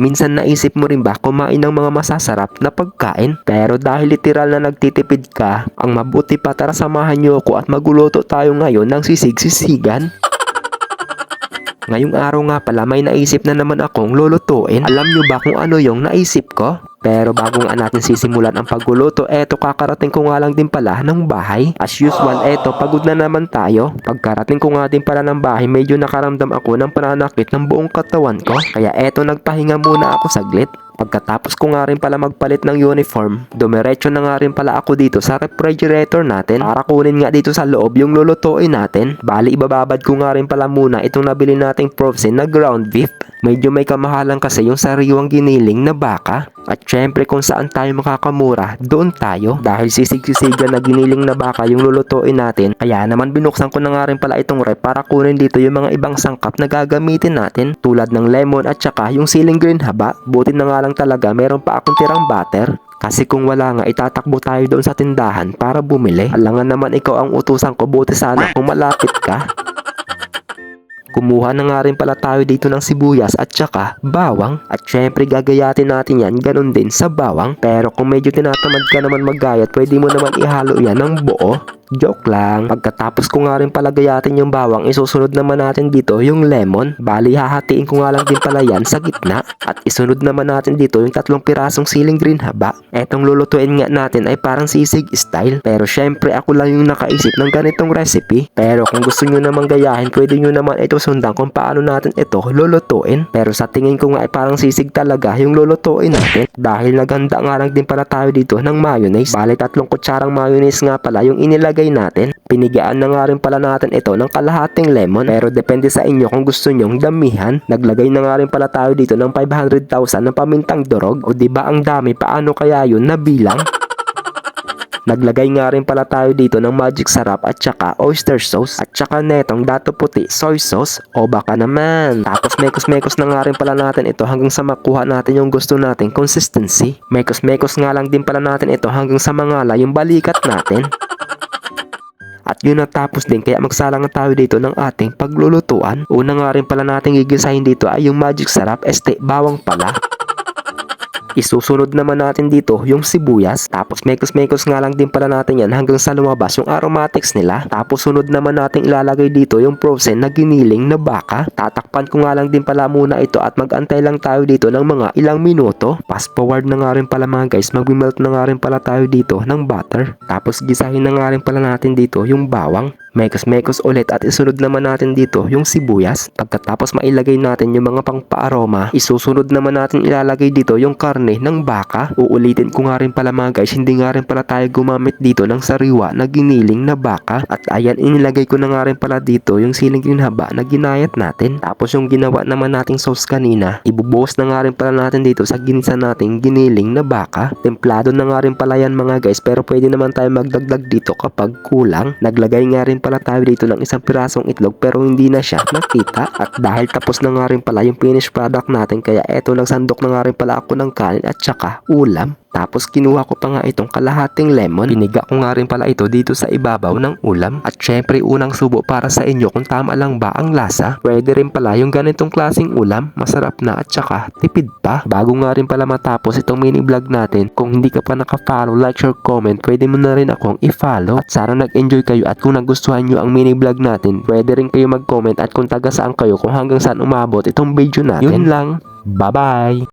Minsan naisip mo rin ba kumain ng mga masasarap na pagkain? Pero dahil literal na nagtitipid ka, ang mabuti pa tara samahan niyo ako at maguluto tayo ngayon ng sisig-sisigan. Ngayong araw nga pala may naisip na naman akong lulutuin. Alam nyo ba kung ano yung naisip ko? Pero bago nga natin sisimulan ang pagluluto, eto kakarating ko nga lang din pala ng bahay. As usual, eto pagod na naman tayo. Pagkarating ko nga din pala ng bahay, medyo nakaramdam ako ng pananakit ng buong katawan ko. Kaya eto nagpahinga muna ako saglit. Pagkatapos ko nga rin pala magpalit ng uniform, dumiretso na nga rin pala ako dito sa refrigerator natin para kunin nga dito sa loob yung lulutuin natin. Bali ibababad ko nga rin pala muna itong nabili nating frozen na ground beef. Medyo may kamahalan kasi yung sariwang giniling na baka. At syempre kung saan tayo makakamura, doon tayo. Dahil sisig-sisigan na giniling na baka yung lulutuin natin, kaya naman binuksan ko na nga rin pala itong rep para kunin dito yung mga ibang sangkap na gagamitin natin tulad ng lemon at saka yung siling green haba. Buti na nga lang talaga meron pa akong tirang butter. Kasi kung wala nga, itatakbo tayo doon sa tindahan para bumili. Alangan naman ikaw ang utusan ko, buti sana kung malapit ka. Kumuha na nga rin pala tayo dito ng sibuyas at saka bawang. At syempre gagayatin natin yan ganun din sa bawang. Pero kung medyo tinatamad ka naman maggayat, pwede mo naman ihalo yan ng buo. Joke lang. Pagkatapos ko nga rin pala gayatin yung bawang, isusunod naman natin dito yung lemon. Bali, hahatiin ko nga lang din pala yan sa gitna. At isunod naman natin dito yung tatlong pirasong siling green haba. Etong lulutuin nga natin ay parang sisig style. Pero syempre ako lang yung nakaisip ng ganitong recipe. Pero kung gusto nyo naman gayahin, pwede nyo naman ito sundan kung paano natin ito lulutuin. Pero sa tingin ko nga ay parang sisig talaga yung lulutuin natin. Dahil naganda nga lang din pala tayo dito ng mayonnaise. Bali, tatlong kutsarang mayonnaise nga pala yung inilagay natin. Pinigaan na nga rin pala natin ito ng kalahating lemon. Pero depende sa inyo kung gusto nyong damihan. Naglagay na nga rin pala tayo dito ng 500,000 ng pamintang durog. O di ba ang dami, paano kaya yun nabilang? Naglagay nga rin pala tayo dito ng magic sarap at saka oyster sauce at saka netong dato puti soy sauce o baka naman. Tapos mekos-mekos na nga rin pala natin ito hanggang sa makuha natin yung gusto natin consistency. Mekos-mekos nga lang din pala natin ito hanggang sa mangala yung balikat natin. Yun natapos din kaya magsalang na tayo dito ng ating paglulutuan. Una nga rin pala nating gigisahin dito ay yung magic sarap este bawang pala. Isusunod naman natin dito yung sibuyas. Tapos mekos-mekos nga lang din pala natin yan hanggang sa lumabas yung aromatics nila. Tapos sunod naman natin ilalagay dito yung frozen na giniling na baka. Tatakpan ko nga lang din pala muna ito at magantay lang tayo dito ng mga ilang minuto. Fast forward na nga rin pala mga guys. Magmimelt na nga rin pala tayo dito ng butter. Tapos gisahin na nga rin pala natin dito yung bawang. Mekos-mekos ulit at isunod naman natin dito yung sibuyas. Pagkatapos mailagay natin yung mga pangpaaroma, isusunod naman natin ilalagay dito yung karne ng baka. Uulitin ko nga rin pala mga guys, hindi nga rin pala tayo gumamit dito ng sariwa na giniling na baka. At ayan, inilagay ko na nga rin pala dito yung siling haba na ginayat natin. Tapos yung ginawa naman nating sauce kanina, ibubuhos na nga rin pala natin dito sa ginsa nating giniling na baka. Templado na nga rin pala yan mga guys, pero pwede naman tayo magdagdag dito kapag kulang. Naglagay nga rin pala tayo dito ng isang pirasong itlog pero hindi na siya nakita. At dahil tapos na nga rin pala yung finished product natin kaya eto nagsandok na nga rin pala ako ng kanin at saka ulam. Tapos kinuha ko pa nga itong kalahating lemon. Piniga ko nga rin pala ito dito sa ibabaw ng ulam. At syempre unang subo para sa inyo kung tama lang ba ang lasa. Pwede rin pala yung ganitong klaseng ulam. Masarap na at saka tipid pa. Bago nga rin pala matapos itong mini vlog natin. Kung hindi ka pa naka-follow, like, share, comment, pwede mo na rin akong i-follow. At sana nag-enjoy kayo at kung nagustuhan nyo ang mini vlog natin, pwede rin kayo mag-comment at kung taga saan kayo kung hanggang saan umabot itong video natin. Yun lang. Bye-bye!